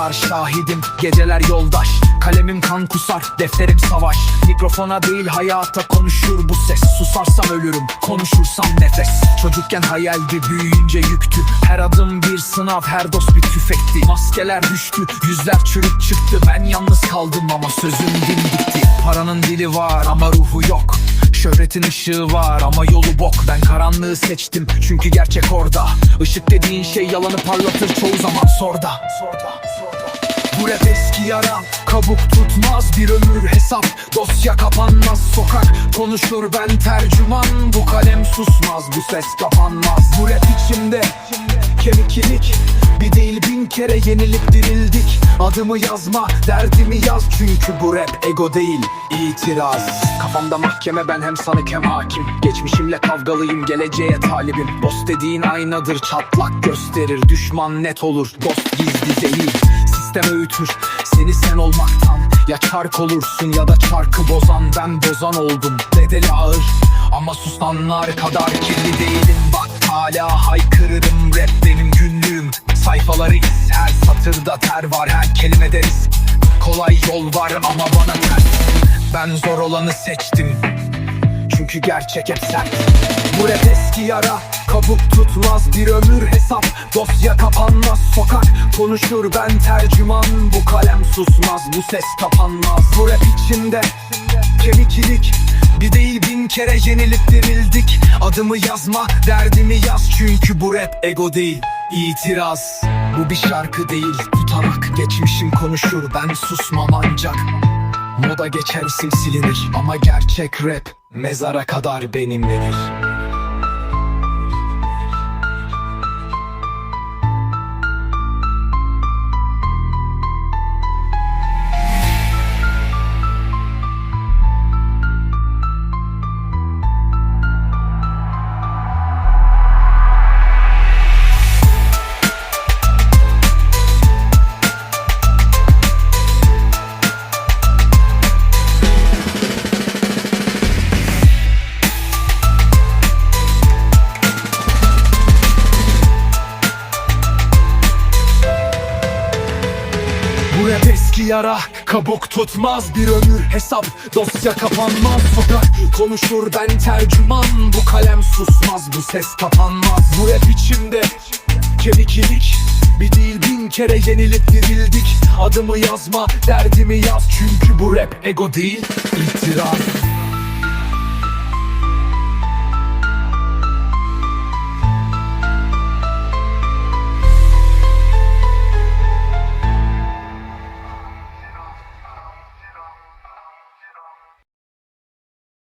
Yıllar şahidim geceler yoldaş. Kalemim kan kusar defterim savaş. Mikrofona değil hayata konuşur bu ses. Susarsam ölürüm konuşursam nefes. Çocukken hayaldi büyüyünce yüktü. Her adım bir sınav her dost bir tüfekti. Maskeler düştü yüzler çürük çıktı. Ben yalnız kaldım ama sözüm dimdikti Paranın dili var ama ruhu yok Şöhretin ışığı var ama yolu bok. Ben karanlığı seçtim çünkü gerçek orada. Işık dediğin şey yalanı parlatır çoğu zaman. Sorda bu rap eski yara Kabuk tutmaz bir ömür. Hesap Dosya kapanmaz sokak Konuşur ben tercüman. Bu kalem susmaz bu ses kapanmaz. Bu rap içimde Kemik ilik Bir değil bin kere yenilip dirildik Adımı yazma derdimi yaz. Çünkü bu rap ego değil itiraz. Kafamda mahkeme ben hem sanık hem hakim. Geçmişimle kavgalıyım geleceğe talibim. Dost dediğin aynadır çatlak gösterir. Düşman net olur dost gizli zehir Sistem öğütür seni sen olmaktan. Ya çark olursun ya da çarkı bozan Ben bozan oldum. Bedeli ağır Ama susanlar kadar kirli değilim. Bak hala haykırırım rap benim günlüğüm Sayfaları iz her satırda ter var her kelime deriz. Kolay yol var ama bana ters. Ben zor olanı seçtim. Çünkü gerçek hep sert. Bu rap eski yara Kabuk tutmaz bir ömür hesap. Dosya kapanmaz sokak Konuşur ben tercüman. Bu kalem susmaz bu ses kapanmaz. Bu rap içinde Kemik ilik Bir değil bin kere yenilip dirildik. Adımı yazma derdimi yaz. Çünkü bu rap ego değil itiraz. Bu bir şarkı değil tutanak. Geçmişim konuşur ben susmam ancak. Moda geçer silinir. Ama gerçek rap mezara kadar benimlenir Bu rap eski yara Kabuk tutmaz. Bir ömür hesap Dosya kapanmaz. Sokak Konuşur ben tercüman. Bu kalem susmaz bu ses kapanmaz. Bu rap içimde Kemik ilik bir değil bin kere yenilip dirildik. Adımı yazma derdimi yaz. Çünkü bu rap ego değil itiraz